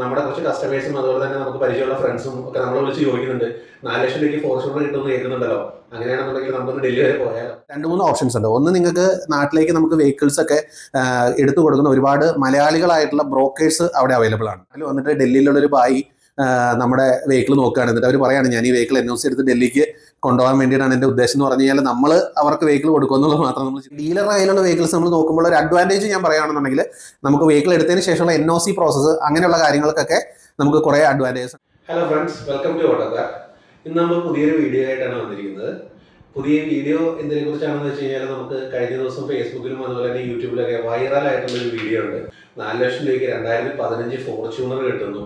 നമ്മുടെ കുറച്ച് കസ്റ്റമേഴ്സും അതുപോലെ തന്നെ നമുക്ക് പരിചയമുള്ള ഫ്രണ്ട്സും ഒക്കെ നമ്മളെ വിളിച്ച് ചോദിക്കുന്നുണ്ട്. നാല് ലക്ഷം രൂപയ്ക്ക് ഫോർച്യൂണർ കിട്ടുമെന്ന് കേൾക്കുന്നുണ്ടല്ലോ. അങ്ങനെയാണെന്നുണ്ടെങ്കിൽ നമുക്കൊന്ന് ഡൽഹി വരെ പോയാലോ? രണ്ട് മൂന്ന് ഓപ്ഷൻസ് ഉണ്ട്. ഒന്ന് നിങ്ങൾക്ക് നാട്ടിലേക്ക് നമുക്ക് വെഹിക്കിൾസ് ഒക്കെ എടുത്തു കൊടുക്കുന്ന ഒരുപാട് മലയാളികളായിട്ടുള്ള ബ്രോക്കേഴ്സ് അവിടെ അവൈലബിൾ ആണ്. അതിൽ വന്നിട്ട് ഡൽഹിയിലുള്ള ഒരു ബായി നമ്മുടെ വെഹിക്കിൾ നോക്കുകയാണ് എന്നിട്ട് അവർ പറയുകയാണ് ഞാൻ ഈ വെഹിക്കിൾ എൻ ഒ സി എടുത്ത് ഡൽഹിക്ക് കൊണ്ടുപോകാൻ വേണ്ടിയിട്ടാണ് എന്റെ ഉദ്ദേശം എന്ന് പറഞ്ഞു കഴിഞ്ഞാൽ നമ്മൾ അവർക്ക് വെഹിക്കിൾ കൊടുക്കും എന്നുള്ളത് മാത്രം നമ്മൾ ഡീലറുടെ കയ്യിലുള്ള വെഹിക്കിൾസ് നമ്മൾ നോക്കുമ്പോൾ ഒരു അഡ്വാന്റേജ് ഞാൻ പറയുകയാണെന്നുണ്ടെങ്കിൽ നമുക്ക് വെഹിക്കിൾ എടുത്തതിന് ശേഷമുള്ള എൻ ഒ സി പ്രോസസ്സ് അങ്ങനെയുള്ള കാര്യങ്ങൾക്കൊക്കെ നമുക്ക് കുറേ advantages hello friends welcome to Autocar ഇന്ന് നമ്മൾ പുതിയൊരു വീഡിയോ ആയിട്ടാണ് വന്നിരിക്കുന്നത്. പുതിയ വീഡിയോ എന്തിനെ കുറിച്ചാണെന്ന് വെച്ച് കഴിഞ്ഞാൽ നമുക്ക് കഴിഞ്ഞ ദിവസം ഫേസ്ബുക്കിലും അതുപോലെ തന്നെ യൂട്യൂബിലൊക്കെ വൈറൽ ആയിട്ടുള്ള ഒരു വീഡിയോ ഉണ്ട്. നാല് ലക്ഷം രൂപയ്ക്ക് രണ്ടായിരത്തി പതിനഞ്ച് ഫോർച്യൂണർ കിട്ടുന്നു.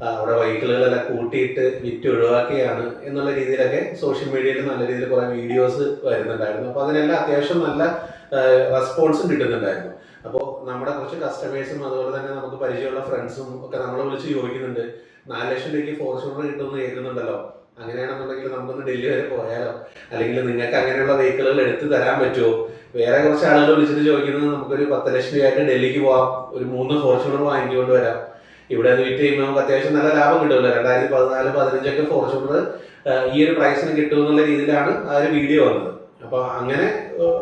അവിടെ വെഹിക്കിളുകളെല്ലാം കൂട്ടിയിട്ട് വിറ്റ് ഒഴിവാക്കുകയാണ് എന്നുള്ള രീതിയിലൊക്കെ സോഷ്യൽ മീഡിയയിൽ നല്ല രീതിയിൽ കുറേ വീഡിയോസ് വരുന്നുണ്ടായിരുന്നു. അപ്പോൾ അതിനെല്ലാം അത്യാവശ്യം നല്ല റെസ്പോൺസും കിട്ടുന്നുണ്ടായിരുന്നു. അപ്പോൾ നമ്മുടെ കുറച്ച് കസ്റ്റമേഴ്സും അതുപോലെ തന്നെ നമുക്ക് പരിചയമുള്ള ഫ്രണ്ട്സും ഒക്കെ നമ്മളെ വിളിച്ച് ചോദിക്കുന്നുണ്ട്. നാല് ലക്ഷം രൂപയ്ക്ക് ഫോർച്യൂണർ കിട്ടുമെന്ന് കേൾക്കുന്നുണ്ടല്ലോ അങ്ങനെയാണെന്നുണ്ടെങ്കിൽ നമുക്കൊന്ന് ഡൽഹി വരെ പോയാലോ? അല്ലെങ്കിൽ നിങ്ങൾക്ക് അങ്ങനെയുള്ള വെഹിക്കിളുകൾ എടുത്ത് തരാൻ പറ്റുമോ? വേറെ കുറച്ച് ആളുകൾ വിളിച്ചിട്ട് ചോദിക്കുന്നത് നമുക്കൊരു പത്ത് ലക്ഷം രൂപയായിട്ട് ഡൽഹിക്ക് പോവാം. ഒരു മൂന്ന് ഫോർച്യൂണർ വാങ്ങിക്കൊണ്ട് വരാം. ഇവിടെ അത് വിറ്റ് ചെയ്യുമ്പോൾ നമുക്ക് അത്യാവശ്യം നല്ല ലാഭം കിട്ടുമല്ലോ. രണ്ടായിരത്തി പതിനാല് പതിനഞ്ചൊക്കെ ഫോർച്യൂണർ ഈ ഒരു പ്രൈസിന് കിട്ടും എന്നുള്ള രീതിയിലാണ് ആ ഒരു വീഡിയോ വന്നത്. അപ്പൊ അങ്ങനെ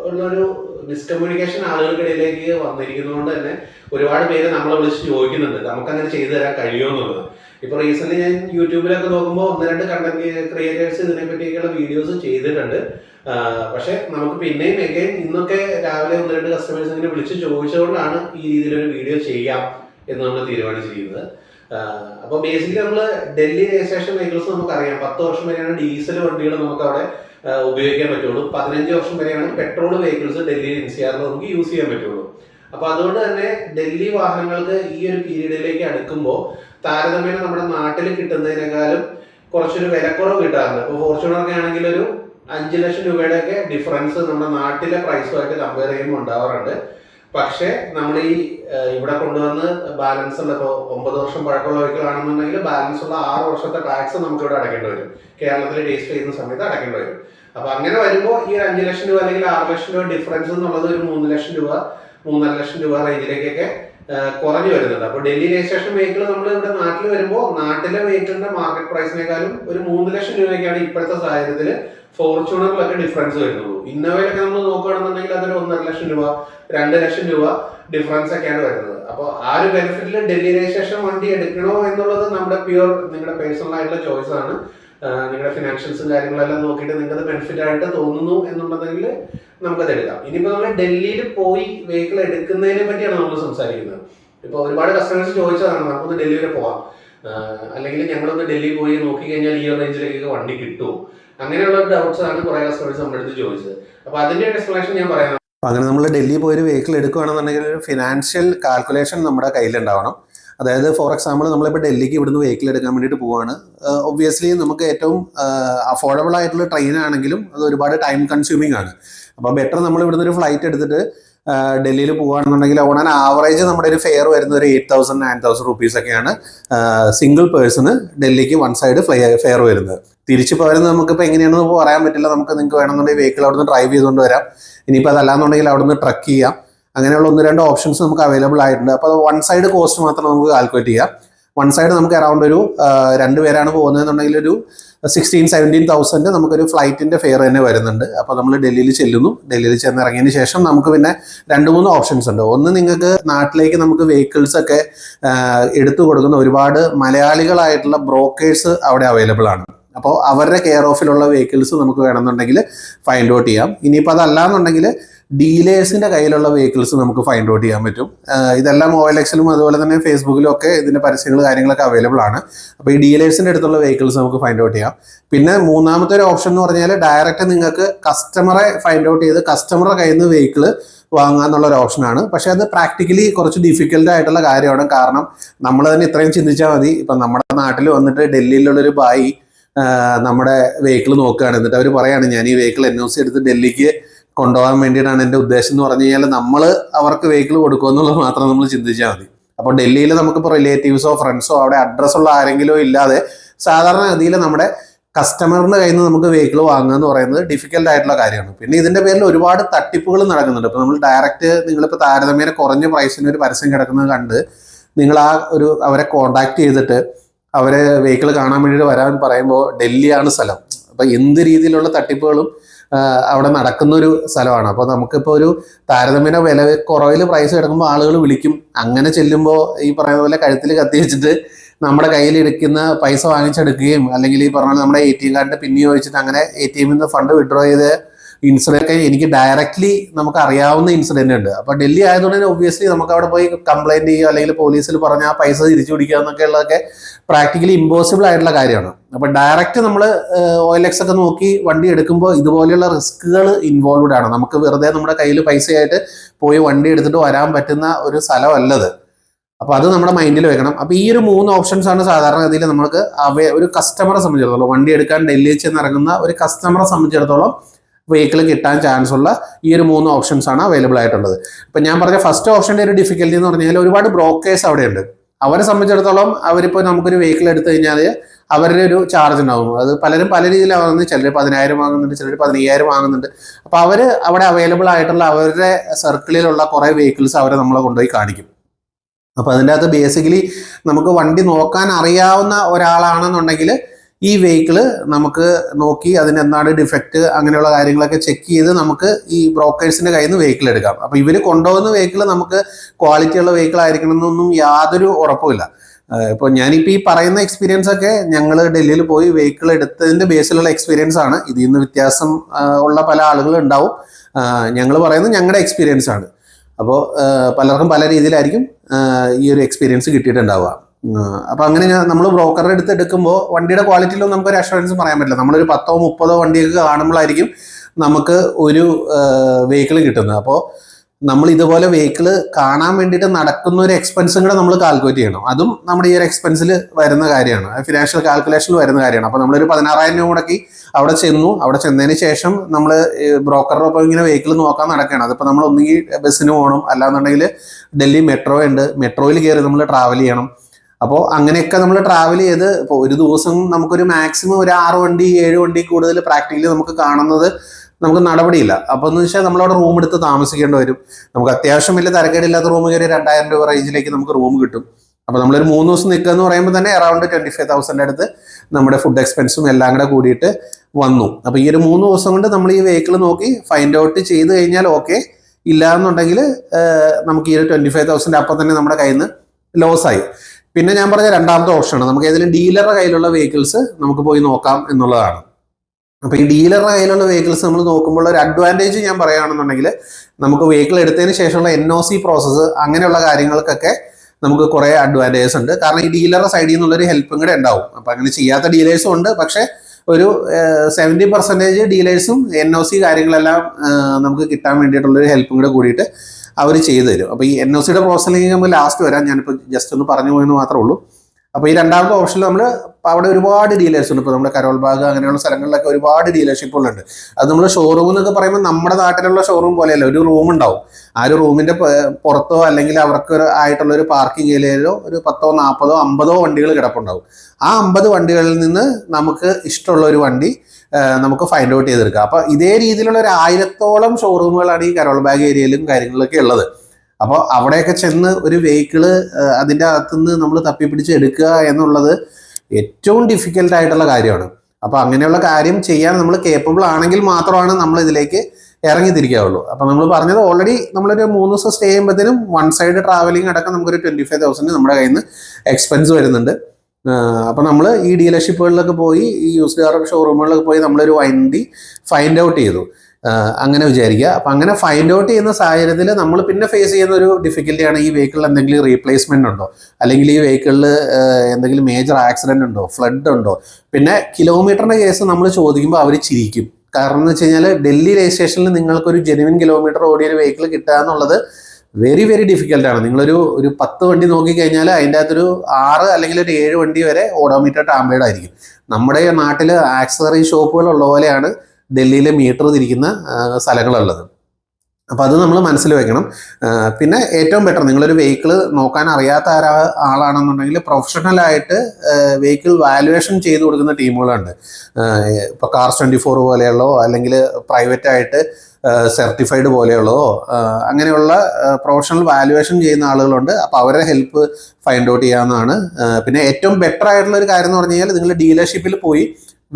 ഉള്ളൊരു മിസ്കമ്മ്യൂണിക്കേഷൻ ആളുകൾക്കിടയിലേക്ക് വന്നിരിക്കുന്നതുകൊണ്ട് തന്നെ ഒരുപാട് പേര് നമ്മളെ വിളിച്ച് ചോദിക്കുന്നുണ്ട്. നമുക്ക് അങ്ങനെ ചെയ്തു തരാൻ കഴിയുമോ എന്നുള്ളത്. ഇപ്പൊ റീസെന്റ് ഞാൻ യൂട്യൂബിലൊക്കെ നോക്കുമ്പോൾ ഒന്ന് രണ്ട് കണ്ടന്റ് ക്രിയേറ്റേഴ്സ് ഇതിനെ പറ്റിയൊക്കെയുള്ള വീഡിയോസ് ചെയ്തിട്ടുണ്ട്. പക്ഷെ നമുക്ക് പിന്നെയും എഗൈൻ ഇന്നൊക്കെ രാവിലെ ഒന്ന് രണ്ട് കസ്റ്റമേഴ്സ് ഇങ്ങനെ വിളിച്ച് ചോദിച്ചുകൊണ്ടാണ് ഈ രീതിയിലൊരു വീഡിയോ ചെയ്യാം. എന്ന് നമ്മൾ തീരുമാനിച്ചിരിക്കുന്നത് അപ്പോൾ അപ്പൊ ബേസിക്കലി നമ്മൾ ഡൽഹി രജിസ്ട്രേഷൻ വെഹിക്കിൾസ് നമുക്കറിയാം. പത്ത് വർഷം വരെയാണ് ഡീസൽ വണ്ടികൾ നമുക്ക് അവിടെ ഉപയോഗിക്കാൻ പറ്റുള്ളൂ. പതിനഞ്ച് വർഷം വരെയാണ് petrol vehicles Delhi N C ആറിൽ നമുക്ക് യൂസ് ചെയ്യാൻ പറ്റുള്ളൂ. അപ്പൊ അതുകൊണ്ട് തന്നെ ഡൽഹി വാഹനങ്ങൾക്ക് ഈ ഒരു പീരീഡിലേക്ക് അടുക്കുമ്പോൾ താരതമ്യേന നമ്മുടെ നാട്ടിൽ കിട്ടുന്നതിനേക്കാളും കുറച്ചൊരു വിലക്കുറവ് കിട്ടാറുണ്ട്. ഇപ്പോൾ ഫോർച്യൂണറൊക്കെ ആണെങ്കിൽ ഒരു അഞ്ച് ലക്ഷം രൂപയുടെ ഒക്കെ ഡിഫറൻസ് നമ്മുടെ നാട്ടിലെ പ്രൈസുമായിട്ട് കമ്പയർ ചെയ്യുമ്പോൾ ഉണ്ടാവാറുണ്ട്. പക്ഷേ നമ്മൾ ഈ ഇവിടെ കൊണ്ടുവന്ന് ബാലൻസ് ഉള്ള ഇപ്പോൾ ഒമ്പത് വർഷം പഴക്കമുള്ള വെഹിക്കിൾ ആണെന്നുണ്ടെങ്കിൽ ബാലൻസ് ഉള്ള ആറ് വർഷത്തെ ടാക്സ് നമുക്ക് ഇവിടെ അടയ്ക്കേണ്ടി വരും. കേരളത്തിൽ രജിസ്റ്റർ ചെയ്യുന്ന സമയത്ത് അടയ്ക്കേണ്ടി വരും. അപ്പൊ അങ്ങനെ വരുമ്പോൾ ഈ ഒരു അഞ്ച് ലക്ഷം രൂപ അല്ലെങ്കിൽ ആറ് ലക്ഷം രൂപ ഡിഫറൻസ് എന്നുള്ളത് ഒരു മൂന്ന് ലക്ഷം രൂപ മൂന്നര ലക്ഷം രൂപ റേഞ്ചിലേക്കൊക്കെ കുറഞ്ഞു വരുന്നുണ്ട്. അപ്പോൾ ഡൽഹി രജിസ്ട്രേഷൻ വെഹിക്കിൾ നമ്മൾ ഇവിടെ നാട്ടിൽ വരുമ്പോൾ നാട്ടിലെ വെഹിക്കിളിന്റെ മാർക്കറ്റ് പ്രൈസിനേക്കാളും ഒരു മൂന്ന് ലക്ഷം രൂപയ്ക്കാണ് ഇപ്പോഴത്തെ സാഹചര്യത്തിൽ ഫോർച്യൂണറിലൊക്കെ ഡിഫറൻസ് വരുന്നുള്ളൂ. ഇന്നോവയിലൊക്കെ നമ്മൾ നോക്കുകയാണെന്നുണ്ടെങ്കിൽ അതൊരു ഒന്നര ലക്ഷം രൂപ രണ്ട് ലക്ഷം രൂപ ഡിഫറൻസ് ഒക്കെയാണ് വരുന്നത്. അപ്പോൾ ആ ഒരു ബെനിഫിറ്റിൽ രജിസ്ട്രേഷൻ വണ്ടി എടുക്കണോ എന്നുള്ളത് നമ്മുടെ പ്യുവർ നിങ്ങളുടെ പേഴ്സണൽ ആയിട്ടുള്ള ചോയ്സ് ആണ്. നിങ്ങളുടെ ഫിനാൻഷ്യൽസും കാര്യങ്ങളെല്ലാം നോക്കിയിട്ട് നിങ്ങൾക്ക് ബെനിഫിറ്റ് ആയിട്ട് തോന്നുന്നു എന്നുണ്ടെങ്കിൽ നമുക്കത് എടുക്കാം. ഇനിയിപ്പോൾ നമ്മൾ ഡൽഹിയിൽ പോയി വെഹിക്കിൾ എടുക്കുന്നതിനെ പറ്റിയാണ് നമ്മൾ സംസാരിക്കുന്നത്. ഇപ്പോൾ ഒരുപാട് കസ്റ്റമേഴ്സ് ചോദിച്ചതാണ് നമുക്കൊന്ന് ഡൽഹി വരെ പോവാം. അല്ലെങ്കിൽ ഞങ്ങളൊന്ന് ഡൽഹി പോയി നോക്കി കഴിഞ്ഞാൽ ഈ റേഞ്ചിലേക്ക് വണ്ടി കിട്ടുമോ അങ്ങനെയുള്ള ഡൗട്ട്സ് ആണ് കുറെ കസ്റ്റമേഴ്സ് നമ്മുടെ അടുത്ത് ചോദിച്ചത്. അപ്പോൾ അതിന്റെ ഒരു എക്സ്പ്ലനേഷൻ ഞാൻ പറയാം അങ്ങനെ നമ്മൾ ഡൽഹി പോയി ഒരു വെഹിക്കിൾ എടുക്കുകയാണെന്നുണ്ടെങ്കിൽ ഒരു ഫിനാൻഷ്യൽ കാൽക്കുലേഷൻ നമ്മുടെ കയ്യിലുണ്ടാവണം. അതായത് ഫോർ എക്സാമ്പിൾ നമ്മളിപ്പോൾ ഡൽഹിക്ക് ഇവിടുന്ന് വെഹിക്കിൾ എടുക്കാൻ വേണ്ടിയിട്ട് പോവാണ്. ഒബ്വിയസ്ലി നമുക്ക് ഏറ്റവും അഫോർഡബിൾ ആയിട്ടുള്ള ട്രെയിൻ ആണെങ്കിലും അത് ഒരുപാട് ടൈം കൺസ്യൂമിംഗ് ആണ്. അപ്പോൾ ബെറ്റർ നമ്മൾ ഇവിടുന്ന് ഒരു ഫ്ലൈറ്റ് എടുത്തിട്ട് ഡൽഹിയിൽ പോകുകയാണെന്നുണ്ടെങ്കിൽ ഓൺ ആൻ ആവറേജ് നമ്മുടെ ഒരു ഫെയർ വരുന്ന ഒരു eight thousand nine thousand rupees ഒക്കെയാണ് സിംഗിൾ പേഴ്സണ് ഡൽഹിക്ക് വൺ സൈഡ് ഫ്ലൈ ഫെയർ വരുന്നത്. തിരിച്ചു പോരുന്നത് നമുക്കിപ്പോൾ എങ്ങനെയാണെന്ന് പറയാൻ പറ്റില്ല. നമുക്ക് നിങ്ങൾക്ക് വേണമെന്നുണ്ടെങ്കിൽ വെഹിക്കിൾ അവിടുന്ന് ഡ്രൈവ് ചെയ്തുകൊണ്ട് വരാം. ഇനിയിപ്പോൾ അതല്ലാന്നുണ്ടെങ്കിൽ അവിടുന്ന് ട്രക്ക് ചെയ്യാം. അങ്ങനെയുള്ള ഒന്ന് രണ്ട് ഓപ്ഷൻസ് നമുക്ക് അവൈലബിൾ ആയിട്ടുണ്ട്. അപ്പോൾ വൺ സൈഡ് കോസ്റ്റ് മാത്രം നമുക്ക് കാൽക്കുലേറ്റ് ചെയ്യാം. വൺ സൈഡ് നമുക്ക് അറൗണ്ട് ഒരു രണ്ട് പേരാണ് പോകുന്നതെന്നുണ്ടെങ്കിൽ ഒരു സിക്സ്റ്റീൻ സെവന്റീൻ തൗസൻഡ് നമുക്കൊരു ഫ്ലൈറ്റിന്റെ ഫെയർ തന്നെ വരുന്നുണ്ട്. അപ്പോൾ നമ്മൾ ഡൽഹിയിൽ ചെല്ലുന്നു. ഡൽഹിയിൽ ചെന്ന് ഇറങ്ങിയതിന് ശേഷം നമുക്ക് പിന്നെ രണ്ട് മൂന്ന് ഓപ്ഷൻസ് ഉണ്ട്. ഒന്ന് നിങ്ങൾക്ക് നാട്ടിലേക്ക് നമുക്ക് വെഹിക്കിൾസ് ഒക്കെ എടുത്തു കൊടുക്കുന്ന ഒരുപാട് മലയാളികളായിട്ടുള്ള ബ്രോക്കേഴ്സ് അവിടെ അവൈലബിൾ ആണ്. അപ്പോൾ അവരുടെ കെയർ ഓഫിലുള്ള വെഹിക്കിൾസ് നമുക്ക് വേണമെന്നുണ്ടെങ്കിൽ ഫൈൻഡ് ഔട്ട് ചെയ്യാം. ഇനിയിപ്പോൾ അതല്ലാന്നുണ്ടെങ്കിൽ ഡീലേഴ്സിന്റെ കയ്യിലുള്ള വെഹിക്കിൾസ് നമുക്ക് ഫൈൻഡ് ഔട്ട് ചെയ്യാൻ പറ്റും. ഇതെല്ലാം എൽ എക്സിലും അതുപോലെ തന്നെ ഫേസ്ബുക്കിലും ഒക്കെ ഇതിന്റെ പരസ്യങ്ങൾ കാര്യങ്ങളൊക്കെ അവൈലബിൾ ആണ്. അപ്പോൾ ഈ ഡീലേഴ്സിന്റെ അടുത്തുള്ള വെഹിക്കിൾസ് നമുക്ക് ഫൈൻഡ് ഔട്ട് ചെയ്യാം. പിന്നെ മൂന്നാമത്തെ ഒരു ഓപ്ഷൻ എന്ന് പറഞ്ഞാൽ ഡയറക്റ്റ് നിങ്ങൾക്ക് കസ്റ്റമറെ ഫൈൻഡ് ഔട്ട് ചെയ്ത് കസ്റ്റമറുടെ കയ്യിൽ നിന്ന് വെഹിക്കിൾ വാങ്ങാന്നുള്ള ഒരു ഓപ്ഷനാണ് പക്ഷെ അത് പ്രാക്ടിക്കലി കുറച്ച് ഡിഫിക്കൽട്ട് ആയിട്ടുള്ള കാര്യമാണ്. കാരണം നമ്മൾ തന്നെ ഇത്രയും ചിന്തിച്ചാൽ മതി. ഇപ്പം നമ്മുടെ നാട്ടിൽ വന്നിട്ട് ഡൽഹിയിലുള്ളൊരു ബായി നമ്മുടെ വെഹിക്കിൾ നോക്കുകയാണ്. എന്നിട്ട് അവർ പറയുകയാണ് ഞാൻ ഈ വെഹിക്കിൾ എൻ ഒ സി എടുത്ത് ഡൽഹിക്ക് കൊണ്ടുപോകാൻ വേണ്ടിയിട്ടാണ് എന്റെ ഉദ്ദേശം എന്ന് പറഞ്ഞു കഴിഞ്ഞാൽ നമ്മൾ അവർക്ക് വെഹിക്കിൾ കൊടുക്കുക എന്നുള്ളത് മാത്രം നമ്മൾ ചിന്തിച്ചാൽ മതി. അപ്പോൾ ഡൽഹിയിൽ നമുക്കിപ്പോൾ റിലേറ്റീവ്സോ ഫ്രണ്ട്സോ അവിടെ അഡ്രസ്സുള്ള ആരെങ്കിലും ഇല്ലാതെ സാധാരണ സാധാരണഗതിയിൽ നമ്മുടെ കസ്റ്റമറിന്റെ കയ്യിൽ നിന്ന് നമുക്ക് വെഹിക്കിൾ വാങ്ങുക എന്ന് പറയുന്നത് ഡിഫിക്കൽട്ട് ആയിട്ടുള്ള കാര്യമാണ്. പിന്നെ ഇതിന്റെ പേരിൽ ഒരുപാട് തട്ടിപ്പുകൾ നടക്കുന്നുണ്ട്. ഇപ്പൊ നമ്മൾ ഡയറക്റ്റ് നിങ്ങളിപ്പോൾ താരതമ്യേന കുറഞ്ഞ പ്രൈസിന് ഒരു പരസ്യം കിടക്കുന്നത് കണ്ട് നിങ്ങൾ ആ ഒരു അവരെ കോണ്ടാക്ട് ചെയ്തിട്ട് അവരെ വെഹിക്കിൾ കാണാൻ വേണ്ടിയിട്ട് വരാൻ പറയുമ്പോൾ ഡൽഹിയാണ് സ്ഥലം. അപ്പോൾ എന്ത് രീതിയിലുള്ള തട്ടിപ്പുകളും അവിടെ നടക്കുന്ന ഒരു സ്ഥലമാണ്. അപ്പോൾ നമുക്കിപ്പോൾ ഒരു താരതമ്യേന വില കുറവിൽ പ്രൈസ് കിടക്കുമ്പോൾ ആളുകൾ വിളിക്കും. അങ്ങനെ ചെല്ലുമ്പോൾ ഈ പറയുന്ന പോലെ കഴുത്തിൽ കത്തി വെച്ചിട്ട് നമ്മുടെ കയ്യിൽ ഇരിക്കുന്ന പൈസ വാങ്ങിച്ചെടുക്കുകയും അല്ലെങ്കിൽ ഈ പറഞ്ഞ നമ്മുടെ എ ടി എം കാർഡിന്റെ പിന്നി ചോദിച്ചിട്ട് അങ്ങനെ എ ടി എമ്മിൽ നിന്ന് ഫണ്ട് വിഡ്രോ ചെയ്ത് ഇൻസിഡന്റ് ഒക്കെ എനിക്ക് ഡയറക്റ്റ്ലി നമുക്ക് അറിയാവുന്ന ഇൻസിഡന്റ് ഉണ്ട്. അപ്പൊ ഡൽഹി ആയതുകൊണ്ട് തന്നെ ഒബ്വിയസ്ലി നമുക്ക് അവിടെ പോയി കംപ്ലൈന്റ് ചെയ്യുക അല്ലെങ്കിൽ പോലീസിൽ പറഞ്ഞാൽ ആ പൈസ തിരിച്ചു പിടിക്കുക എന്നൊക്കെ ഉള്ളതൊക്കെ പ്രാക്ടിക്കലി ഇമ്പോസിബിൾ ആയിട്ടുള്ള കാര്യമാണ്. അപ്പൊ ഡയറക്റ്റ് നമ്മൾ ഓയിൽ എക്സ് ഒക്കെ നോക്കി വണ്ടി എടുക്കുമ്പോൾ ഇതുപോലെയുള്ള റിസ്ക്കുകൾ ഇൻവോൾവ്ഡ് ആണ്. നമുക്ക് വെറുതെ നമ്മുടെ കയ്യിൽ പൈസയായിട്ട് പോയി വണ്ടി എടുത്തിട്ട് വരാൻ പറ്റുന്ന ഒരു സ്ഥലമല്ലത്. അപ്പൊ അത് നമ്മുടെ മൈൻഡിൽ വെക്കണം. അപ്പൊ ഈ ഒരു മൂന്ന് ഓപ്ഷൻസ് ആണ് സാധാരണഗതിയിൽ നമുക്ക് അവ ഒരു കസ്റ്റമറെ സംബന്ധിച്ചിടത്തോളം വണ്ടി എടുക്കാൻ ഡൽഹിയിൽ ചെന്ന് ഇറങ്ങുന്ന ഒരു കസ്റ്റമറെ സംബന്ധിച്ചിടത്തോളം വെഹിക്കിൾ കിട്ടാൻ ചാൻസ് ഉള്ള ഈ ഒരു മൂന്ന് ഓപ്ഷൻസ് ആണ് അവൈലബിൾ ആയിട്ടുള്ളത്. ഇപ്പൊ ഞാൻ പറഞ്ഞ ഫസ്റ്റ് ഓപ്ഷന്റെ ഒരു ഡിഫിക്കൽറ്റി എന്ന് പറഞ്ഞാൽ ഒരുപാട് ബ്രോക്കേഴ്സ് അവിടെയുണ്ട്. അവരെ സംബന്ധിച്ചിടത്തോളം അവരിപ്പോൾ നമുക്കൊരു വെഹിക്കിൾ എടുത്തു കഴിഞ്ഞാൽ അവരുടെ ഒരു ചാർജ് ഉണ്ടാവും. അത് പലരും പല രീതിയിലാവുന്നത് ചിലർ പതിനായിരം വാങ്ങുന്നുണ്ട് ചിലർ പതിനയ്യായിരം വാങ്ങുന്നുണ്ട്. അപ്പോൾ അവർ അവിടെ അവൈലബിൾ ആയിട്ടുള്ള അവരുടെ സർക്കിളിലുള്ള കുറേ വെഹിക്കിൾസ് അവരെ നമ്മളെ കൊണ്ടുപോയി കാണിക്കും. അപ്പോൾ അതിന്റെ അകത്ത് ബേസിക്കലി നമുക്ക് വണ്ടി നോക്കാൻ അറിയാവുന്ന ഒരാളാണെന്നുണ്ടെങ്കിൽ ഈ വെഹിക്കിൾ നമുക്ക് നോക്കി അതിന് എന്താണ് ഡിഫക്റ്റ് അങ്ങനെയുള്ള കാര്യങ്ങളൊക്കെ ചെക്ക് ചെയ്ത് നമുക്ക് ഈ ബ്രോക്കേഴ്സിന്റെ കയ്യിൽ നിന്ന് വെഹിക്കിൾ എടുക്കാം. അപ്പോൾ ഇവർ കൊണ്ടുപോകുന്ന വെഹിക്കിൾ നമുക്ക് ക്വാളിറ്റി ഉള്ള വെഹിക്കിൾ ആയിരിക്കണം എന്നൊന്നും യാതൊരു ഉറപ്പുമില്ല ഇപ്പോൾ ഞാനിപ്പോൾ ഈ പറയുന്ന എക്സ്പീരിയൻസ് ഒക്കെ ഞങ്ങൾ ഡൽഹിയിൽ പോയി വെഹിക്കിൾ എടുത്തതിന്റെ ബേസിലുള്ള എക്സ്പീരിയൻസ് ആണ്. ഇതിൽ നിന്ന് വ്യത്യാസം ഉള്ള പല ആളുകളും ഉണ്ടാവും. ഞങ്ങൾ പറയുന്നത് ഞങ്ങളുടെ എക്സ്പീരിയൻസ് ആണ്. അപ്പോൾ പലർക്കും പല രീതിയിലായിരിക്കും ഈ ഒരു എക്സ്പീരിയൻസ് കിട്ടിയിട്ടുണ്ടാവുക. അപ്പൊ അങ്ങനെ നമ്മൾ ബ്രോക്കറുടെ അടുത്ത് എടുക്കുമ്പോൾ വണ്ടിയുടെ ക്വാളിറ്റിയിലൊന്നും നമുക്ക് ഒരു അഷുറൻസ് പറയാൻ പറ്റില്ല. നമ്മളൊരു പത്തോ മുപ്പതോ വണ്ടിയൊക്കെ കാണുമ്പോഴായിരിക്കും നമുക്ക് ഒരു വെഹിക്കിൾ കിട്ടുന്നത്. അപ്പോൾ നമ്മൾ ഇതുപോലെ വെഹിക്കിൾ കാണാൻ വേണ്ടിയിട്ട് നടക്കുന്ന ഒരു എക്സ്പെൻസും കൂടെ നമ്മൾ കാൽക്കുലേറ്റ് ചെയ്യണം. അതും നമ്മുടെ ഈ ഒരു എക്സ്പെൻസിൽ വരുന്ന കാര്യമാണ്. ഫിനാൻഷ്യൽ കാൽക്കുലേഷനിൽ വരുന്ന കാര്യമാണ്. അപ്പോൾ നമ്മളൊരു പതിനാറായിരം രൂപ മുടക്കി അവിടെ ചെന്നു. അവിടെ ചെന്നതിന് ശേഷം നമ്മൾ ബ്രോക്കറുടെ ഒപ്പം ഇങ്ങനെ വെഹിക്കിൾ നോക്കാൻ നടക്കുകയാണ്. അതിപ്പോൾ നമ്മൾ ഒന്നുകിൽ ബസ്സിന് പോകണം. അല്ലാന്നുണ്ടെങ്കിൽ ഡൽഹി മെട്രോ ഉണ്ട്. മെട്രോയിൽ കയറി നമ്മൾ ട്രാവൽ ചെയ്യണം. അപ്പോൾ അങ്ങനെയൊക്കെ നമ്മൾ ട്രാവൽ ചെയ്ത് ഇപ്പോൾ ഒരു ദിവസം നമുക്കൊരു മാക്സിമം ഒരു ആറ് വണ്ടി ഏഴ് വണ്ടി കൂടുതൽ പ്രാക്ടിക്കലി നമുക്ക് കാണുന്നത് നമുക്ക് നടപടിയില്ല. അപ്പോൾ എന്ന് വെച്ചാൽ നമ്മളവിടെ റൂം എടുത്ത് താമസിക്കേണ്ടി വരും. നമുക്ക് അത്യാവശ്യം വലിയ തരക്കേടില്ലാത്ത റൂം കയറി രണ്ടായിരം രൂപ റേഞ്ചിലേക്ക് നമുക്ക് റൂം കിട്ടും. അപ്പോൾ നമ്മളൊരു മൂന്ന് ദിവസം നിൽക്കുക എന്ന് പറയുമ്പോൾ തന്നെ അറൗണ്ട് ട്വന്റി ഫൈവ് തൗസൻഡ് അടുത്ത് നമ്മുടെ ഫുഡ് എക്സ്പെൻസും എല്ലാം കൂടെ കൂടിയിട്ട് വന്നു. അപ്പോൾ ഈ ഒരു മൂന്ന് ദിവസം കൊണ്ട് നമ്മൾ ഈ വെഹിക്കിൾ നോക്കി ഫൈൻഡ് ഔട്ട് ചെയ്ത് കഴിഞ്ഞാൽ ഓക്കെ ഇല്ല എന്നുണ്ടെങ്കിൽ നമുക്ക് ഈ ഒരു ട്വന്റി ഫൈവ് തൗസൻഡ് അപ്പം തന്നെ നമ്മുടെ കയ്യിൽ നിന്ന് ലോസ് ആയി. പിന്നെ ഞാൻ പറഞ്ഞ രണ്ടാമത്തെ ഓപ്ഷനാണ്. നമുക്ക് ഏതെങ്കിലും ഡീലറുടെ കയ്യിലുള്ള വെഹിക്കിൾസ് നമുക്ക് പോയി നോക്കാം എന്നുള്ളതാണ്. അപ്പോൾ ഈ ഡീലറുടെ കയ്യിലുള്ള വെഹിക്കിൾസ് നമ്മൾ നോക്കുമ്പോൾ ഒരു അഡ്വാന്റേജ് ഞാൻ പറയുകയാണെന്നുണ്ടെങ്കിൽ നമുക്ക് വെഹിക്കിൾ എടുത്തതിന് ശേഷമുള്ള എൻ ഒ സി പ്രോസസ്സ് അങ്ങനെയുള്ള കാര്യങ്ങൾക്കൊക്കെ നമുക്ക് കുറേ അഡ്വാന്റേജസ് ഉണ്ട്. കാരണം ഈ ഡീലറുടെ സൈഡിൽ നിന്നുള്ളൊരു ഹെൽപ്പും കൂടെ ഉണ്ടാവും. അപ്പം അങ്ങനെ ചെയ്യാത്ത ഡീലേഴ്സും ഉണ്ട്. പക്ഷേ ഒരു സെവന്റി പെർസെന്റേജ് ഡീലേഴ്സും എൻ ഒ സി കാര്യങ്ങളെല്ലാം നമുക്ക് കിട്ടാൻ വേണ്ടിയിട്ടുള്ളൊരു ഹെൽപ്പും കൂടെ കൂടിയിട്ട് അവർ ചെയ്തു തരും. അപ്പോൾ ഈ എൻ ഒ സിയുടെ പ്രോസസ്സിലേക്ക് നമ്മൾ ലാസ്റ്റ് വരാം. ഞാനിപ്പോൾ ജസ്റ്റ് ഒന്ന് പറഞ്ഞു പോയെന്ന് മാത്രമേ ഉള്ളൂ. അപ്പോൾ ഈ രണ്ടാമത്തെ ഓപ്ഷനിൽ നമ്മൾ അവിടെ ഒരുപാട് ഡീലേഴ്സ് ഉണ്ട്. ഇപ്പോൾ നമ്മുടെ കരോൾ ബാഗ് അങ്ങനെയുള്ള സ്ഥലങ്ങളിലൊക്കെ ഒരുപാട് ഡീലർഷിപ്പുകളുണ്ട് അത് നമ്മൾ ഷോറൂം എന്നൊക്കെ പറയുമ്പോൾ നമ്മുടെ നാട്ടിലുള്ള ഷോറൂം പോലെയല്ല. ഒരു റൂം ഉണ്ടാവും. ആ ഒരു റൂമിന്റെ പുറത്തോ അല്ലെങ്കിൽ അവർക്ക് ആയിട്ടുള്ള ഒരു പാർക്കിംഗ് ഏരിയയിലോ ഒരു പത്തോ നാൽപ്പതോ അമ്പതോ വണ്ടികൾ കിടപ്പുണ്ടാവും. ആ അമ്പത് വണ്ടികളിൽ നിന്ന് നമുക്ക് ഇഷ്ടമുള്ള ഒരു വണ്ടി നമുക്ക് ഫൈൻഡ് ഔട്ട് ചെയ്തെടുക്കാം. അപ്പോൾ ഇതേ രീതിയിലുള്ള ഒരു ആയിരത്തോളം ഷോറൂമുകളാണ് ഈ കരോൾ ബാഗ് ഏരിയയിലും കാര്യങ്ങളിലൊക്കെ ഉള്ളത്. അപ്പോൾ അവിടെയൊക്കെ ചെന്ന് ഒരു വെഹിക്കിൾ അതിന്റെ അകത്തുനിന്ന് നമ്മൾ തപ്പിപ്പിടിച്ച് എടുക്കുക എന്നുള്ളത് ഏറ്റവും ഡിഫിക്കൽട്ട് ആയിട്ടുള്ള കാര്യമാണ്. അപ്പോൾ അങ്ങനെയുള്ള കാര്യം ചെയ്യാൻ നമ്മൾ കേപ്പബിൾ ആണെങ്കിൽ മാത്രമാണ് നമ്മൾ ഇതിലേക്ക് ഇറങ്ങി തിരിക്കാവുള്ളൂ. അപ്പോൾ നമ്മൾ പറഞ്ഞത് ഓൾറെഡി നമ്മളൊരു മൂന്ന് ദിവസം സ്റ്റേ ചെയ്യുമ്പോഴത്തേനും വൺ സൈഡ് ട്രാവലിംഗ് അടക്കം നമുക്കൊരു ട്വന്റി ഫൈവ് തൗസൻഡ് നമ്മുടെ കയ്യിൽ നിന്ന് എക്സ്പെൻസ് വരുന്നുണ്ട്. അപ്പോൾ നമ്മൾ ഈ ഡീലർഷിപ്പുകളിലൊക്കെ പോയി ഈ യൂസ്ഡ് കാർ ഷോറൂമുകളിലൊക്കെ പോയി നമ്മളൊരു വണ്ടി ഫൈൻഡ് ഔട്ട് ചെയ്തു. അങ്ങനെ വിചാരിക്കുക. അപ്പം അങ്ങനെ ഫൈൻഡ് ഔട്ട് ചെയ്യുന്ന സാഹചര്യത്തിൽ നമ്മൾ പിന്നെ ഫേസ് ചെയ്യുന്ന ഒരു ഡിഫിക്കൽറ്റിയാണ് ഈ വെഹിക്കിളിൽ എന്തെങ്കിലും റീപ്ലേസ്മെന്റ് ഉണ്ടോ? അല്ലെങ്കിൽ ഈ വെഹിക്കിളിൽ എന്തെങ്കിലും മേജർ ആക്സിഡന്റ് ഉണ്ടോ? ഫ്ലഡ് ഉണ്ടോ? പിന്നെ കിലോമീറ്ററിന്റെ കേസ് നമ്മൾ ചോദിക്കുമ്പോൾ അവർ ചിരിക്കും. കാരണം എന്ന് വെച്ച് കഴിഞ്ഞാൽ ഡൽഹി രജിസ്ട്രേഷനിൽ നിങ്ങൾക്കൊരു ജെനുവിൻ കിലോമീറ്റർ ഓടിയ ഒരു വെഹിക്കിൾ കിട്ടുക എന്നുള്ളത് വെരി വെരി ഡിഫിക്കൽട്ടാണ് നിങ്ങളൊരു ഒരു പത്ത് വണ്ടി നോക്കിക്കഴിഞ്ഞാൽ അതിന്റെ അകത്തൊരു ആറ് അല്ലെങ്കിൽ ഒരു ഏഴ് വണ്ടി വരെ ഓഡോമീറ്റർ ടാമ്പേഡ് ആയിരിക്കും. നമ്മുടെ നാട്ടിൽ ആക്സസറി ഷോപ്പുകൾ ഉള്ള പോലെയാണ് ഡൽഹിയിലെ മീറ്റർ തിരിക്കുന്ന സ്ഥലങ്ങളുള്ളത്. അപ്പോൾ അത് നമ്മൾ മനസ്സിൽ വെക്കണം. പിന്നെ ഏറ്റവും ബെറ്റർ നിങ്ങളൊരു വെഹിക്കിൾ നോക്കാൻ അറിയാത്ത ആരാ ആളാണെന്നുണ്ടെങ്കിൽ പ്രൊഫഷണലായിട്ട് വെഹിക്കിൾ വാലുവേഷൻ ചെയ്ത് കൊടുക്കുന്ന ടീമുകളുണ്ട് ഇപ്പോൾ കാർസ് ട്വന്റി ഫോർ പോലെയുള്ളോ അല്ലെങ്കിൽ പ്രൈവറ്റ് ആയിട്ട് സർട്ടിഫൈഡ് പോലെയുള്ളതോ അങ്ങനെയുള്ള പ്രൊഫഷണൽ വാല്യുവേഷൻ ചെയ്യുന്ന ആളുകളുണ്ട്. അപ്പോൾ അവരെ ഹെൽപ്പ് ഫൈൻഡ് ഔട്ട് ചെയ്യാവുന്നതാണ്. പിന്നെ ഏറ്റവും ബെറ്റർ ആയിട്ടുള്ള ഒരു കാര്യം എന്ന് പറഞ്ഞു കഴിഞ്ഞാൽ നിങ്ങൾ ഡീലർഷിപ്പിൽ പോയി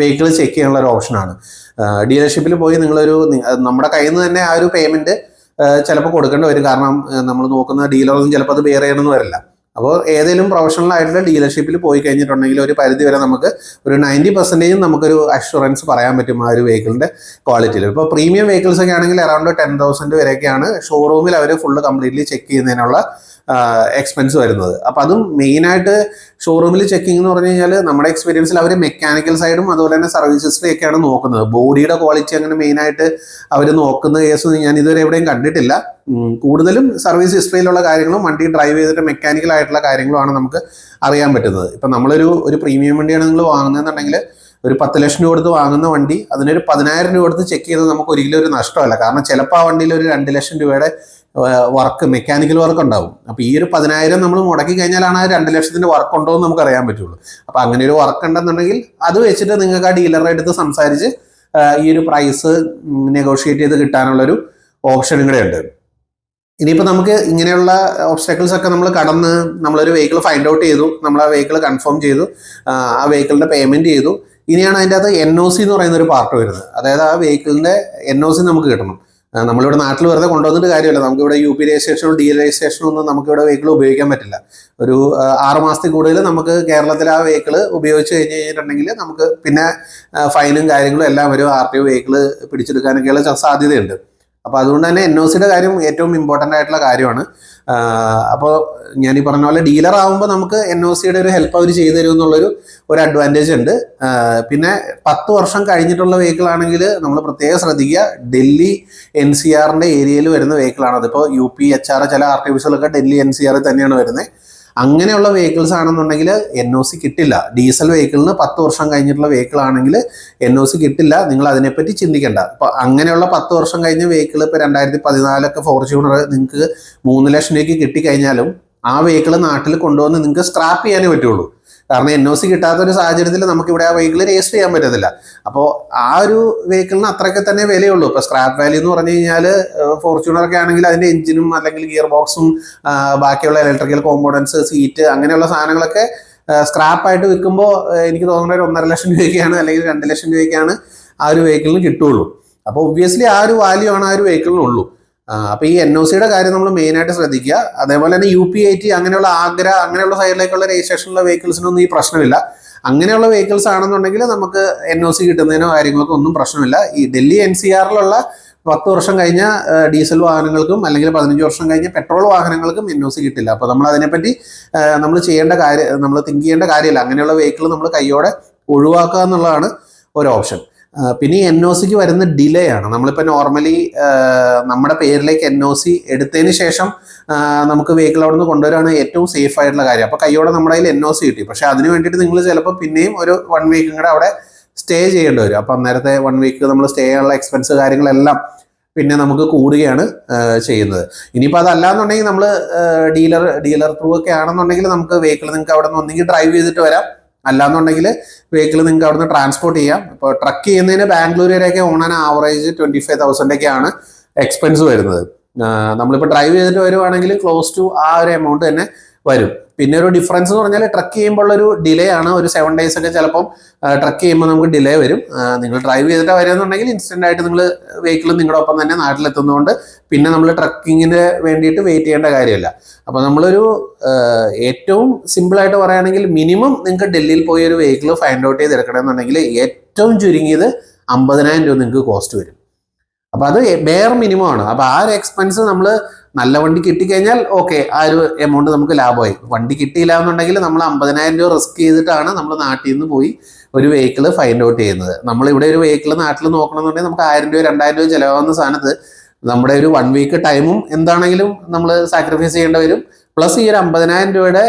വെഹിക്കിൾ ചെക്ക് ചെയ്യാനുള്ള ഒരു ഓപ്ഷനാണ് ഡീലർഷിപ്പിൽ പോയി നിങ്ങളൊരു നമ്മുടെ കയ്യിൽ നിന്ന് തന്നെ ആ ഒരു പേയ്മെന്റ് ചിലപ്പോൾ കൊടുക്കേണ്ടി വരും. കാരണം നമ്മൾ നോക്കുന്ന ഡീലറൊന്നും ചിലപ്പോൾ അത് ബെയർ ചെയ്യണമെന്ന് വരില്ല. അപ്പോൾ ഏതെങ്കിലും പ്രൊഫഷണൽ ആയിട്ടുള്ള ഡീലർഷിപ്പിൽ പോയി കഴിഞ്ഞിട്ടുണ്ടെങ്കിൽ ഒരു പരിധി വരെ നമുക്ക് ഒരു നയന്റി പെർസെന്റേജും നമുക്കൊരു അഷുറൻസ് പറയാൻ പറ്റും ആ ഒരു വെഹിക്കിളിന്റെ ക്വാളിറ്റിയിൽ ഇപ്പോൾ പ്രീമിയം വെഹിക്കിൾസ് ഒക്കെ ആണെങ്കിൽ അറൗണ്ട് ടെൻ തൗസൻഡ് വരെയൊക്കെയാണ് ഷോറൂമിൽ അവർ ഫുള്ള് കംപ്ലീറ്റ്ലി ചെക്ക് ചെയ്യുന്നതിനുള്ള എക്സ്പെൻസ് വരുന്നത്. അപ്പോൾ അതും മെയിനായിട്ട് ഷോറൂമിൽ ചെക്കിംഗ് എന്ന് പറഞ്ഞു കഴിഞ്ഞാൽ നമ്മുടെ എക്സ്പീരിയൻസിൽ അവർ മെക്കാനിക്കൽ സൈഡും അതുപോലെ തന്നെ സർവീസ് ഒക്കെയാണ് നോക്കുന്നത്. ബോഡിയുടെ ക്വാളിറ്റി അങ്ങനെ മെയിനായിട്ട് അവർ നോക്കുന്ന കേസ് ഞാൻ ഇതുവരെ എവിടെയും കണ്ടിട്ടില്ല. കൂടുതലും സർവീസ് ഹിസ്റ്ററിയിലുള്ള കാര്യങ്ങളും വണ്ടി ഡ്രൈവ് ചെയ്തിട്ട് മെക്കാനിക്കൽ ആയിട്ടുള്ള കാര്യങ്ങളുമാണ് നമുക്ക് അറിയാൻ പറ്റുന്നത്. ഇപ്പം നമ്മളൊരു ഒരു പ്രീമിയം വണ്ടിയാണ് നിങ്ങൾ വാങ്ങുന്നതെന്നുണ്ടെങ്കിൽ ഒരു പത്ത് ലക്ഷം രൂപ കൊടുത്ത് വാങ്ങുന്ന വണ്ടി അതിനൊരു പതിനായിരം രൂപ കൊടുത്ത് ചെക്ക് ചെയ്ത് നമുക്ക് ഒരിക്കലും ഒരു നഷ്ടമല്ല. കാരണം ചിലപ്പോൾ ആ വണ്ടിയിൽ ഒരു രണ്ട് ലക്ഷം രൂപയുടെ വർക്ക് മെക്കാനിക്കൽ വർക്ക് ഉണ്ടാവും. അപ്പോൾ ഈ ഒരു പതിനായിരം നമ്മൾ മുടക്കി കഴിഞ്ഞാലാണ് ആ രണ്ട് ലക്ഷത്തിന്റെ വർക്ക് ഉണ്ടോ എന്ന് നമുക്ക് അറിയാൻ പറ്റുള്ളൂ. അപ്പോൾ അങ്ങനെ ഒരു വർക്ക് ഉണ്ടെന്നുണ്ടെങ്കിൽ അത് വെച്ചിട്ട് നിങ്ങൾക്ക് ആ ഡീലറുടെ അടുത്ത് സംസാരിച്ച് ഈ ഒരു പ്രൈസ് നെഗോഷിയേറ്റ് ചെയ്ത് കിട്ടാനുള്ളൊരു ഓപ്ഷനും കൂടെ ഉണ്ട്. ഇനിയിപ്പോൾ നമുക്ക് ഇങ്ങനെയുള്ള ഓബ്സ്റ്റാക്കിൾസ് ഒക്കെ നമ്മൾ കടന്ന് നമ്മളൊരു വെഹിക്കിൾ ഫൈൻഡ് ഔട്ട് ചെയ്തു നമ്മൾ ആ വെഹിക്കിൾ കൺഫേം ചെയ്തു ആ, വെഹിക്കിളിന്റെ പേയ്മെന്റ് ചെയ്തു. ഇനിയാണ് അതിന്റെ അകത്ത് എൻ ഒ സി എന്ന് പറയുന്ന ഒരു പാർട്ട് വരുന്നത്. അതായത് ആ വെഹിക്കിളിന്റെ എൻ ഒ സി നമുക്ക് കിട്ടണം. നമ്മളിവിടെ നാട്ടിൽ വെറുതെ കൊണ്ടുവന്നിട്ട് കാര്യമില്ല. നമുക്കിവിടെ യു പി രജിസ്ട്രേഷനോ ഡി രജിസ്ട്രേഷനോ ഒന്നും നമുക്കിവിടെ വെഹിക്കിൾ ഉപയോഗിക്കാൻ പറ്റില്ല. ഒരു ആറ് മാസത്തിൽ കൂടുതൽ നമുക്ക് കേരളത്തിൽ ആ വെഹിക്കിൾ ഉപയോഗിച്ച് കഴിഞ്ഞ് കഴിഞ്ഞിട്ടുണ്ടെങ്കിൽ നമുക്ക് പിന്നെ ഫൈനും കാര്യങ്ങളും എല്ലാം വരും ആർ ടി ഒ വെഹിക്കിൾ പിടിച്ചെടുക്കാനൊക്കെയുള്ള സാധ്യതയുണ്ട്. അപ്പോൾ അതുകൊണ്ട് തന്നെ എൻ ഒ സിയുടെ കാര്യം ഏറ്റവും ഇമ്പോർട്ടന്റ് ആയിട്ടുള്ള കാര്യമാണ്. അപ്പോൾ ഞാൻ ഈ പറഞ്ഞ പോലെ ഡീലർ ആകുമ്പോൾ നമുക്ക് എൻ ഒ സിയുടെ ഒരു ഹെൽപ്പ് അവർ ചെയ്തു തരും എന്നുള്ളൊരു ഒരു അഡ്വാന്റേജ് ഉണ്ട്. പിന്നെ പത്ത് വർഷം കഴിഞ്ഞിട്ടുള്ള വെഹിക്കിൾ ആണെങ്കിൽ നമ്മൾ പ്രത്യേകം ശ്രദ്ധിക്കുക. ഡൽഹി എൻ സി ആറിന്റെ ഏരിയയിൽ വരുന്ന വെഹിക്കിളാണ് അതിപ്പോൾ യു പി എച്ച് ആർ ചില ആർ ടി ഓഫീസുകളൊക്കെ ഡൽഹി എൻ സി ആറിൽ തന്നെയാണ് വരുന്നത്. അങ്ങനെയുള്ള വെഹിക്കിൾസ് ആണെന്നുണ്ടെങ്കിൽ എൻ ഒ സി കിട്ടില്ല. ഡീസൽ വെഹിക്കിളിന് പത്ത് വർഷം കഴിഞ്ഞിട്ടുള്ള വെഹിക്കിൾ ആണെങ്കിൽ എൻ ഒ സി കിട്ടില്ല. നിങ്ങൾ അതിനെപ്പറ്റി ചിന്തിക്കേണ്ട. അപ്പോൾ അങ്ങനെയുള്ള പത്ത് വർഷം കഴിഞ്ഞ വെഹിക്കിൾ ഇപ്പോൾ രണ്ടായിരത്തി പതിനാലൊക്കെ ഫോർച്യൂണർ നിങ്ങൾക്ക് മൂന്ന് ലക്ഷം രൂപയ്ക്ക് കിട്ടിക്കഴിഞ്ഞാലും ആ വെഹിക്കിൾ നാട്ടിൽ കൊണ്ടുവന്ന് നിങ്ങൾക്ക് സ്ക്രാപ്പ് ചെയ്യാനേ പറ്റുള്ളൂ. കാരണം എൻ ഒ സി കിട്ടാത്ത ഒരു സാഹചര്യത്തിൽ നമുക്ക് ഇവിടെ ആ വെഹിക്കിൾ രജിസ്റ്റർ ചെയ്യാൻ പറ്റത്തില്ല. അപ്പോൾ ആ ഒരു വെഹിക്കിളിന് അത്രയൊക്കെ തന്നെ വിലയുള്ളൂ. ഇപ്പോൾ സ്ക്രാപ്പ് വാല്യൂ എന്ന് പറഞ്ഞു കഴിഞ്ഞാൽ ഫോർച്യൂണറൊക്കെ ആണെങ്കിൽ അതിന്റെ എഞ്ചിനും അല്ലെങ്കിൽ ഗിയർ ബോക്സും ബാക്കിയുള്ള ഇലക്ട്രിക്കൽ കോമ്പോണൻസ് സീറ്റ് അങ്ങനെയുള്ള സാധനങ്ങളൊക്കെ സ്ക്രാപ്പായിട്ട് വിൽക്കുമ്പോൾ എനിക്ക് തോന്നുന്ന ഒരു ഒന്നര ലക്ഷം രൂപയ്ക്കാണ് അല്ലെങ്കിൽ രണ്ട് ലക്ഷം രൂപയ്ക്കാണ് ആ ഒരു വെഹിക്കിളിന് കിട്ടുള്ളൂ അപ്പോൾ ഒബ്വിയസ്ലി ആ ഒരു വാല്യൂ ആണ് ആ ഒരു വെഹിക്കിളിനുള്ളൂ അപ്പോൾ ഈ എൻ ഒ സിയുടെ കാര്യം നമ്മൾ മെയിനായിട്ട് ശ്രദ്ധിക്കുക. അതേപോലെ തന്നെ യു പി ഐ ടി അങ്ങനെയുള്ള ആഗ്ര അങ്ങനെയുള്ള സൈഡിലേക്കുള്ള രജിസ്ട്രേഷനുള്ള വെഹിക്കിൾസിനൊന്നും ഈ പ്രശ്നമില്ല. അങ്ങനെയുള്ള വെഹിക്കിൾസ് ആണെന്നുണ്ടെങ്കിൽ നമുക്ക് എൻ ഒ സി കിട്ടുന്നതിനോ കാര്യങ്ങൾക്കോ ഒന്നും പ്രശ്നമില്ല. ഈ ഡൽഹി എൻ സി ആറിലുള്ള പത്ത് വർഷം കഴിഞ്ഞ ഡീസൽ വാഹനങ്ങൾക്കും അല്ലെങ്കിൽ പതിനഞ്ച് വർഷം കഴിഞ്ഞ പെട്രോൾ വാഹനങ്ങൾക്കും എൻ ഒ സി കിട്ടില്ല. അപ്പോൾ നമ്മൾ അതിനെപ്പറ്റി നമ്മൾ ചെയ്യേണ്ട കാര്യം നമ്മൾ തിങ്ക് ചെയ്യേണ്ട കാര്യമില്ല. അങ്ങനെയുള്ള വെഹിക്കിൾ നമ്മൾ കൈയോടെ ഒഴിവാക്കുക എന്നുള്ളതാണ് ഒരു ഓപ്ഷൻ പിന്നെ എൻ ഒ സിക്ക് വരുന്ന ഡിലേ ആണ്. നമ്മളിപ്പോൾ നോർമലി നമ്മുടെ പേരിലേക്ക് എൻ ഒ സി എടുത്തതിന് ശേഷം നമുക്ക് വെഹിക്കിൾ അവിടെ നിന്ന് കൊണ്ടുവരാണ് ഏറ്റവും സേഫ് ആയിട്ടുള്ള കാര്യം. അപ്പോൾ കൈയോടെ നമ്മുടെ കയ്യിൽ എൻ ഒ സി കിട്ടി. പക്ഷേ അതിന് വേണ്ടിയിട്ട് നിങ്ങൾ ചിലപ്പോൾ പിന്നെയും ഒരു വൺ വീക്കും കൂടെ അവിടെ സ്റ്റേ ചെയ്യേണ്ടി വരും. അപ്പം നേരത്തെ വൺ വീക്ക് നമ്മൾ സ്റ്റേ ചെയ്യാനുള്ള എക്സ്പെൻസ് കാര്യങ്ങളെല്ലാം പിന്നെ നമുക്ക് കൂടുകയാണ് ചെയ്യുന്നത്. ഇനിയിപ്പോൾ അതല്ലാന്നുണ്ടെങ്കിൽ നമ്മൾ ഡീലർ ഡീലർ ത്രൂ ഒക്കെ ആണെന്നുണ്ടെങ്കിൽ നമുക്ക് വെഹിക്കിൾ നിങ്ങൾക്ക് അവിടെ നിന്ന് ഒന്നെങ്കിൽ ഡ്രൈവ് ചെയ്തിട്ട് വരാം. അല്ലാന്നുണ്ടെങ്കിൽ വെഹിക്കിൾ നിങ്ങൾക്ക് അവിടുന്ന് ട്രാൻസ്പോർട്ട് ചെയ്യാം. ഇപ്പോൾ ട്രക്ക് ചെയ്യുന്നതിന് ബാംഗ്ലൂർ വരെയൊക്കെ on an average twenty five തൗസൻഡൊക്കെയാണ് expense വരുന്നത്. നമ്മളിപ്പോൾ ഡ്രൈവ് ചെയ്തിട്ട് വരുവാണെങ്കിൽ ക്ലോസ് ടു ആ ഒരു എമൗണ്ട് തന്നെ വരും. പിന്നെ ഒരു ഡിഫറൻസ് എന്ന് പറഞ്ഞാൽ ട്രക്ക് ചെയ്യുമ്പോൾ ഒരു ഡിലേ ആണ്. ഒരു സെവൻ ഡേയ്സ് ഒക്കെ ചിലപ്പം ട്രക്ക് ചെയ്യുമ്പോൾ നമുക്ക് ഡിലേ വരും. നിങ്ങൾ ഡ്രൈവ് ചെയ്തിട്ട് വരികയെന്നുണ്ടെങ്കിൽ ഇൻസ്റ്റന്റ് ആയിട്ട് നിങ്ങൾ വെഹിക്കിൾ നിങ്ങളുടെ ഒപ്പം തന്നെ നാട്ടിലെത്തുന്നതുകൊണ്ട് പിന്നെ നമ്മൾ ട്രക്കിങ്ങിന് വേണ്ടിയിട്ട് വെയിറ്റ് ചെയ്യേണ്ട കാര്യമില്ല. അപ്പോൾ നമ്മളൊരു ഏറ്റവും സിമ്പിളായിട്ട് പറയുകയാണെങ്കിൽ മിനിമം നിങ്ങൾക്ക് ഡൽഹിയിൽ പോയി ഒരു വെഹിക്കിൾ ഫൈൻഡ് ഔട്ട് ചെയ്ത് എടുക്കണമെന്നുണ്ടെങ്കിൽ ഏറ്റവും ചുരുങ്ങിയത് അമ്പതിനായിരം രൂപ നിങ്ങൾക്ക് കോസ്റ്റ് വരും. അപ്പോൾ അത് ബെയർ മിനിമം ആണ്. അപ്പോൾ ആ ഒരു എക്സ്പെൻസ് നമ്മൾ നല്ല വണ്ടി കിട്ടിക്കഴിഞ്ഞാൽ ഓക്കെ ആ ഒരു എമൗണ്ട് നമുക്ക് ലാഭമായി. വണ്ടി കിട്ടിയില്ല എന്നുണ്ടെങ്കിൽ നമ്മൾ അമ്പതിനായിരം രൂപ റിസ്ക് ചെയ്തിട്ടാണ് നമ്മൾ നാട്ടിൽ നിന്ന് പോയി ഒരു വെഹിക്കിൾ ഫൈൻഡ് ഔട്ട് ചെയ്യുന്നത്. നമ്മൾ ഇവിടെ ഒരു വെഹിക്കിൾ നാട്ടിൽ നോക്കണമെന്നുണ്ടെങ്കിൽ നമുക്ക് ആയിരം രൂപ രണ്ടായിരം രൂപ ചിലവാകുന്ന സാധനത്ത് നമ്മുടെ ഒരു വൺ വീക്ക് ടൈമും എന്താണെങ്കിലും നമ്മൾ സാക്രിഫൈസ് ചെയ്യേണ്ടി വരും. പ്ലസ് ഈ ഒരു അമ്പതിനായിരം രൂപയുടെ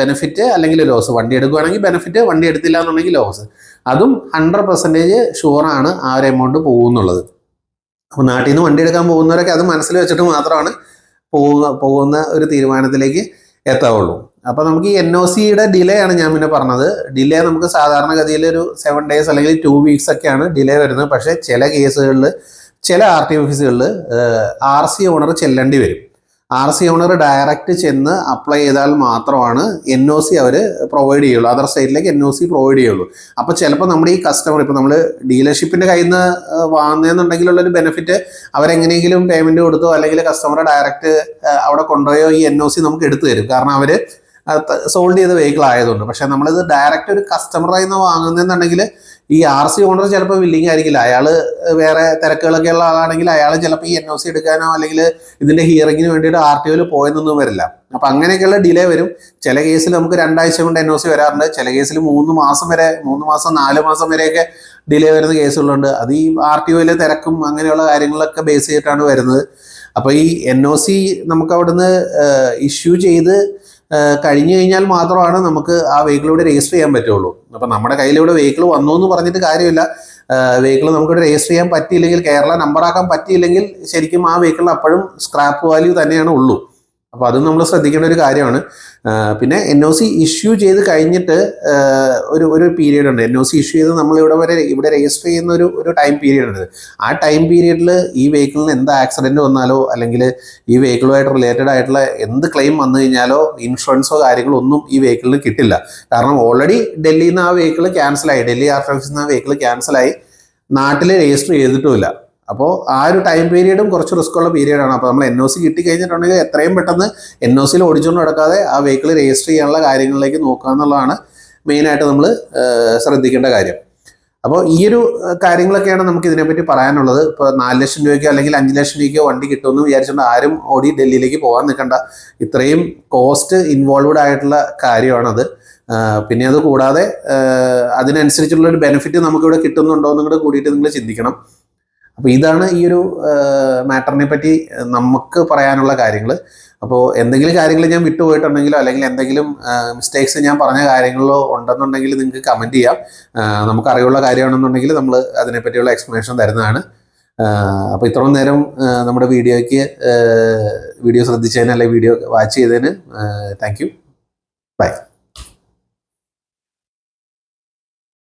ബെനിഫിറ്റ് അല്ലെങ്കിൽ ലോസ് വണ്ടി എടുക്കുകയാണെങ്കിൽ ബെനിഫിറ്റ് വണ്ടി എടുത്തില്ല എന്നുണ്ടെങ്കിൽ ലോസ് അതും ഹൺഡ്രഡ് പെർസെന്റേജ് ഷുവറാണ് ആ ഒരു എമൗണ്ട് പോകുന്നുള്ളത്. അപ്പോൾ നാട്ടിൽ നിന്ന് വണ്ടി എടുക്കാൻ പോകുന്നവരൊക്കെ അത് മനസ്സിൽ വെച്ചിട്ട് മാത്രമാണ് പോകുന്ന പോകുന്ന ഒരു തീരുമാനത്തിലേക്ക് എത്താവുള്ളൂ. അപ്പോൾ നമുക്ക് ഈ എൻ ഒ സിയുടെ ഡിലേ ആണ് ഞാൻ പിന്നെ പറഞ്ഞത്. ഡിലേ നമുക്ക് സാധാരണഗതിയിൽ ഒരു സെവൻ ഡേയ്സ് അല്ലെങ്കിൽ ടു വീക്സ് ഒക്കെയാണ് ഡിലേ വരുന്നത്. പക്ഷേ ചില കേസുകളിൽ ചില ആർ ടി ഓഫീസുകളിൽ ആർ സി ഓണർ ചെല്ലേണ്ടി വരും. ആർ സി ഓണർ ഡയറക്റ്റ് ചെന്ന് അപ്ലൈ ചെയ്താൽ മാത്രമാണ് എൻ ഒ സി അവർ പ്രൊവൈഡ് ചെയ്യുള്ളൂ. അതർ സ്റ്റേറ്റിലേക്ക് എൻ ഒ സി പ്രൊവൈഡ് ചെയ്യുള്ളൂ. അപ്പോൾ ചിലപ്പോൾ നമ്മുടെ ഈ കസ്റ്റമർ ഇപ്പോൾ നമ്മൾ ഡീലർഷിപ്പിന്റെ കയ്യിൽ നിന്ന് വാങ്ങുന്നതെന്നുണ്ടെങ്കിലുള്ളൊരു ബെനിഫിറ്റ് അവരെങ്ങനെയെങ്കിലും പേയ്മെന്റ് കൊടുത്തോ അല്ലെങ്കിൽ കസ്റ്റമറെ ഡയറക്റ്റ് അവിടെ കൊണ്ടുപോയോ ഈ എൻ ഒ സി നമുക്ക് എടുത്തു തരും. കാരണം അവർ സോൾഡ് ചെയ്ത വെഹിക്കിൾ ആയതുകൊണ്ട്. പക്ഷേ നമ്മളിത് ഡയറക്റ്റ് ഒരു കസ്റ്റമറായി നിന്ന് വാങ്ങുന്നതെന്നുണ്ടെങ്കിൽ ഈ ആർ സി ഓണർ ചിലപ്പോൾ വില്ലിങ് ആയിരിക്കില്ല. അയാൾ വേറെ തിരക്കുകളൊക്കെ ഉള്ള ആളാണെങ്കിൽ അയാൾ ചിലപ്പോൾ ഈ എൻ ഒ സി എടുക്കാനോ അല്ലെങ്കിൽ ഇതിന്റെ ഹിയറിങ്ങിന് വേണ്ടിയിട്ട് ആർ ടി ഒയിൽ പോയെന്നൊന്നും വരില്ല. അപ്പം അങ്ങനെയൊക്കെയുള്ള ഡിലേ വരും. ചില കേസിൽ നമുക്ക് രണ്ടാഴ്ച കൊണ്ട് എൻ ഒ സി വരാറുണ്ട്. ചില കേസിൽ മൂന്ന് മാസം വരെ മൂന്ന് മാസം നാല് മാസം വരെയൊക്കെ ഡിലേ വരുന്ന കേസുകളുണ്ട് അത് ഈ ആർ ടി ഒയിലെ തിരക്കും അങ്ങനെയുള്ള കാര്യങ്ങളൊക്കെ ബേസ് ചെയ്തിട്ടാണ് വരുന്നത്. അപ്പോൾ ഈ എൻ ഒ സി നമുക്ക് അവിടുന്ന് ഇഷ്യൂ ചെയ്ത് കഴിഞ്ഞു കഴിഞ്ഞാൽ മാത്രമാണ് നമുക്ക് ആ വെഹിക്കിൾ ഇവിടെ രജിസ്റ്റർ ചെയ്യാൻ പറ്റുള്ളൂ. അപ്പം നമ്മുടെ കയ്യിൽ ഇവിടെ വെഹിക്കിൾ വന്നു എന്ന് പറഞ്ഞിട്ട് കാര്യമില്ല. വെഹിക്കിൾ നമുക്കിവിടെ രജിസ്റ്റർ ചെയ്യാൻ പറ്റിയില്ലെങ്കിൽ കേരള നമ്പറാക്കാൻ പറ്റിയില്ലെങ്കിൽ ശരിക്കും ആ വെഹിക്കിളിന് അപ്പോഴും സ്ക്രാപ്പ് വാല്യൂ തന്നെയാണ് ഉള്ളൂ. അപ്പോൾ അതും നമ്മൾ ശ്രദ്ധിക്കേണ്ട ഒരു കാര്യമാണ്. പിന്നെ എൻ ഒ സി ഇഷ്യൂ ചെയ്ത് കഴിഞ്ഞിട്ട് ഒരു ഒരു പീരീഡ് ഉണ്ട്. എൻ ഒ സി ഇഷ്യൂ ചെയ്ത് നമ്മൾ ഇവിടെ വരെ ഇവിടെ രജിസ്റ്റർ ചെയ്യുന്ന ഒരു ഒരു ടൈം പീരീഡ് ഉണ്ട്. ആ ടൈം പീരീഡിൽ ഈ വെഹിക്കിളിന് എന്ത് ആക്സിഡന്റ് വന്നാലോ അല്ലെങ്കിൽ ഈ വെഹിക്കിളുമായിട്ട് റിലേറ്റഡ് ആയിട്ടുള്ള എന്ത് ക്ലെയിം വന്നു കഴിഞ്ഞാലോ ഇൻഷുറൻസോ കാര്യങ്ങളോ ഒന്നും ഈ വെഹിക്കിളിന് കിട്ടില്ല. കാരണം ഓൾറെഡി ഡൽഹിയിൽ നിന്ന് ആ വെഹിക്കിൾ ക്യാൻസലായി ഡൽഹി ആർ ഓഫീസിൽ നിന്ന് ആ വെഹിക്കിൾ ക്യാൻസലായി നാട്ടിൽ രജിസ്റ്റർ ചെയ്തിട്ടുമില്ല. അപ്പോൾ ആ ഒരു ടൈം പീരീഡും കുറച്ച് റിസ്ക് ഉള്ള പീരീഡാണ് അപ്പോൾ നമ്മൾ എൻ ഒ സി കിട്ടി കഴിഞ്ഞിട്ടുണ്ടെങ്കിൽ എത്രയും പെട്ടെന്ന് എൻ ഒ സിയിൽ ഓടിച്ചുകൊണ്ട് നടക്കാതെ ആ വെഹിക്കിൾ രജിസ്റ്റർ ചെയ്യാനുള്ള കാര്യങ്ങളിലേക്ക് നോക്കുക എന്നുള്ളതാണ് മെയിനായിട്ട് നമ്മൾ ശ്രദ്ധിക്കേണ്ട കാര്യം. അപ്പോൾ ഈ ഒരു കാര്യങ്ങളൊക്കെയാണ് നമുക്ക് ഇതിനെപ്പറ്റി പറയാനുള്ളത്. ഇപ്പോൾ നാല് ലക്ഷം രൂപയ്ക്കോ അല്ലെങ്കിൽ അഞ്ച് ലക്ഷം രൂപയ്ക്കോ വണ്ടി കിട്ടുമെന്ന് വിചാരിച്ചുകൊണ്ട് ആരും ഓടി ഡൽഹിയിലേക്ക് പോകാൻ നിൽക്കണ്ട. ഇത്രയും കോസ്റ്റ് ഇൻവോൾവ്ഡ് ആയിട്ടുള്ള കാര്യമാണത്. പിന്നെ അത് കൂടാതെ അതിനനുസരിച്ചുള്ള ഒരു ബെനിഫിറ്റ് നമുക്കിവിടെ കിട്ടുന്നുണ്ടോ എന്നും കൂടെ കൂടിയിട്ട് നിങ്ങൾ ചിന്തിക്കണം. അപ്പോൾ ഇതാണ് ഈ ഒരു മാറ്ററിനെ പറ്റി നമുക്ക് പറയാനുള്ള കാര്യങ്ങൾ അപ്പോൾ എന്തെങ്കിലും കാര്യങ്ങൾ ഞാൻ വിട്ടുപോയിട്ടുണ്ടെങ്കിലോ അല്ലെങ്കിൽ എന്തെങ്കിലും മിസ്റ്റേക്സ് ഞാൻ പറഞ്ഞ കാര്യങ്ങളിലോ ഉണ്ടെന്നുണ്ടെങ്കിൽ നിങ്ങൾക്ക് കമന്റ് ചെയ്യാം. നമുക്ക് അറിവുള്ള കാര്യമാണെന്നുണ്ടെങ്കിൽ നമ്മൾ അതിനെപ്പറ്റിയുള്ള എക്സ്പ്ലനേഷൻ തരുന്നതാണ്. അപ്പോൾ ഇത്രയും നേരം നമ്മുടെ വീഡിയോയ്ക്ക് വീഡിയോ ശ്രദ്ധിച്ചതിന് അല്ലെങ്കിൽ വീഡിയോ വാച്ച് ചെയ്തതിന് താങ്ക് യു ബൈ